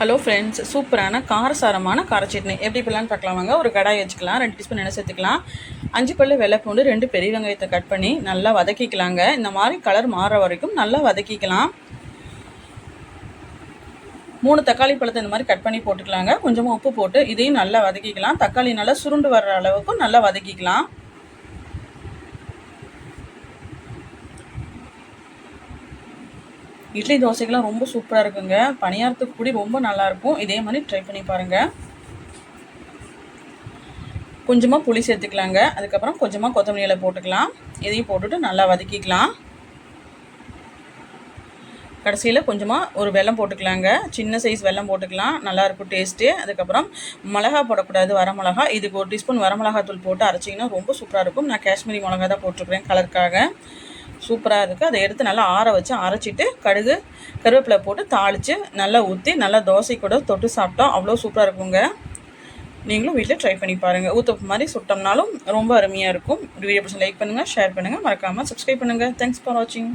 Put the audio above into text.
Hello friends சூப்பரான காரசாரமான கார சட்னி. எப்படி பண்ணலான்னு பார்க்கலாம் வாங்க. ஒரு கடாய் வச்சுக்கலாம். ரெண்டு டீஸ்பூன் எண்ணெய் சேர்த்துக்கலாம். அஞ்சு பல்லு வெள்ளை பூண்டு ரெண்டு பெரிய வெங்காயத்தை கட் பண்ணி நல்லா வதக்கிக்கலாங்க. இந்த மாதிரி கலர் மாற வரைக்கும் நல்லா வதக்கிக்கலாம். மூணு தக்காளி பழத்தை இந்த மாதிரி கட் பண்ணி போட்டுக்கலாங்க. கொஞ்சமாக உப்பு போட்டு இதையும் நல்லா வதக்கிக்கலாம். தக்காளி நல்லா சுருண்டு வர்ற அளவுக்கும் நல்லா வதக்கிக்கலாம். இட்லி தோசைக்கெலாம் ரொம்ப சூப்பராக இருக்குங்க. பணியாரத்துக்கு கூடி ரொம்ப நல்லாயிருக்கும் இதே மாதிரி ட்ரை பண்ணி பாருங்கள் கொஞ்சமாக புளி சேர்த்துக்கலாங்க. அதுக்கப்புறம் கொஞ்சமாக கொத்தமல்லியில் போட்டுக்கலாம். இதையும் போட்டுட்டு நல்லா வதக்கிக்கலாம். கடைசியில் கொஞ்சமாக ஒரு வெல்லம் போட்டுக்கலாங்க. சின்ன சைஸ் வெல்லம் போட்டுக்கலாம். நல்லாயிருக்கும் டேஸ்ட்டு அதுக்கப்புறம் மிளகா போடக்கூடாது. வரமிளகா இதுக்கு ஒரு டீஸ்பூன் வரமிளகாத்தூள் போட்டு அரைச்சிங்கன்னா ரொம்ப சூப்பராக இருக்கும். நான் காஷ்மீரி மிளகா தான் போட்டிருக்கிறேன் கலருக்காக சூப்பராக இருக்குது அதை எடுத்து நல்லா ஆற வச்சு அரைச்சிட்டு கடுகு கருவேப்பிலை போட்டு தாளித்து நல்லா ஊற்றி நல்லா தோசை கூட தொட்டு சாப்பிட்டோம் அவ்வளோ சூப்பராக இருக்குங்க. நீங்களும் வீட்டில் ட்ரை பண்ணி பாருங்கள் ஊத்தப்பு மாதிரி சுட்டோம்னாலும் ரொம்ப அருமையாக இருக்கும். வீடியோ பிடிச்சி லைக் பண்ணுங்கள் ஷேர் பண்ணுங்கள் மறக்காமல் சப்ஸ்கிரைப் பண்ணுங்கள் தேங்க்ஸ் ஃபார் வாட்சிங்